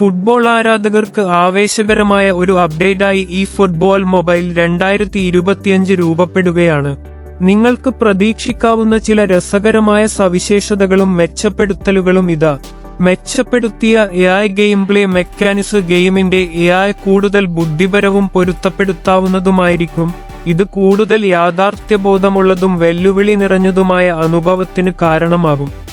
Football ആരാധകർക്ക് ആവേശകരമായ ഒരു അപ്ഡേറ്റായി ഈ ഫുട്ബോൾ മൊബൈൽ രണ്ടായിരത്തി ഇരുപത്തിയഞ്ച് രൂപപ്പെടുകയാണ്. നിങ്ങൾക്ക് പ്രതീക്ഷിക്കാവുന്ന ചില രസകരമായ സവിശേഷതകളും മെച്ചപ്പെടുത്തലുകളും ഇതാ. മെച്ചപ്പെടുത്തിയ A I game play mechanics ഗെയിമിന്റെ എ ഐ കൂടുതൽ ബുദ്ധിപരവും പൊരുത്തപ്പെടുത്താവുന്നതുമായിരിക്കും. ഇത് കൂടുതൽ യാഥാർത്ഥ്യബോധമുള്ളതും വെല്ലുവിളി നിറഞ്ഞതുമായ അനുഭവത്തിന് കാരണമാകും.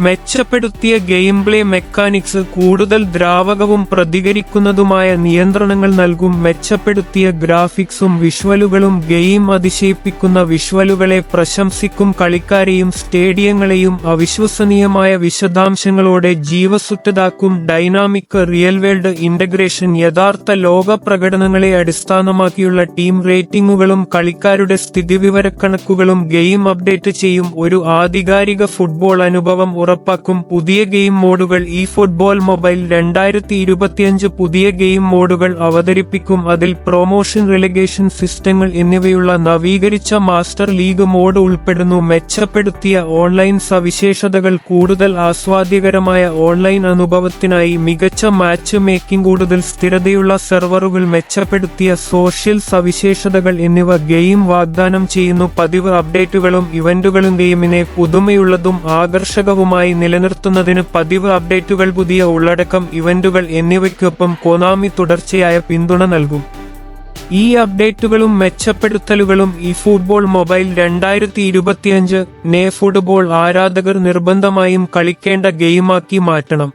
മെച്ചപ്പെടുത്തിയ ഗെയിം പ്ലേ മെക്കാനിക്സ് കൂടുതൽ ദ്രാവകവും പ്രതികരിക്കുന്നതുമായ നിയന്ത്രണങ്ങൾ നൽകും. മെച്ചപ്പെടുത്തിയ ഗ്രാഫിക്സും വിഷ്വലുകളും ഗെയിം അതിശയിപ്പിക്കുന്ന വിഷ്വലുകളെ പ്രശംസിക്കും കളിക്കാരെയും സ്റ്റേഡിയങ്ങളെയും അവിശ്വസനീയമായ വിശദാംശങ്ങളോടെ ജീവസുറ്റതാക്കും ഡൈനാമിക് റിയൽ വേൾഡ് ഇന്റഗ്രേഷൻ. യഥാർത്ഥ ലോക പ്രകടനങ്ങളെ അടിസ്ഥാനമാക്കിയുള്ള ടീം റേറ്റിംഗുകളും കളിക്കാരുടെ സ്ഥിതിവിവരക്കണക്കുകളും ഗെയിം അപ്ഡേറ്റ് ചെയ്യും. ഒരു ആധികാരിക ഫുട്ബോൾ അനുഭവം ഉറപ്പാക്കും. പുതിയ ഗെയിം മോഡുകൾ ഈ ഫുട്ബോൾ മൊബൈൽ രണ്ടായിരത്തി ഇരുപത്തിയഞ്ച് പുതിയ ഗെയിം മോഡുകൾ അവതരിപ്പിക്കും. അതിൽ പ്രൊമോഷൻ റിലഗേഷൻ സിസ്റ്റങ്ങൾ എന്നിവയുള്ള നവീകരിച്ച മാസ്റ്റർ ലീഗ് മോഡ് ഉൾപ്പെടുന്നു. മെച്ചപ്പെടുത്തിയ ഓൺലൈൻ സവിശേഷതകൾ കൂടുതൽ ആസ്വാദ്യകരമായ ഓൺലൈൻ അനുഭവത്തിനായി മികച്ച മാച്ച് മേക്കിംഗ് കൂടുതൽ സ്ഥിരതയുള്ള സെർവറുകൾ മെച്ചപ്പെടുത്തിയ സോഷ്യൽ സവിശേഷതകൾ എന്നിവ ഗെയിം വാഗ്ദാനം ചെയ്യുന്നു. പതിവ് അപ്ഡേറ്റുകളും ഇവന്റുകളും ഗെയിമിനെ പുതുമയുള്ളതും ആകർഷകവുമായി നിലനിർത്തുന്നതിന് പതിവ് അപ്ഡേറ്റുകൾ പുതിയ ഉള്ളടക്കം ഇവന്റുകൾ എന്നിവയ്ക്കൊപ്പം കൊനാമി തുടർച്ചയായ പിന്തുണ നൽകും. ഈ അപ്ഡേറ്റുകളും മെച്ചപ്പെടുത്തലുകളും ഈ ഫുട്ബോൾ മൊബൈൽ രണ്ടായിരത്തി ഇരുപത്തിയഞ്ച് നേ ഫുട്ബോൾ ആരാധകർ നിർബന്ധമായും കളിക്കേണ്ട ഗെയിമാക്കി മാറ്റണം.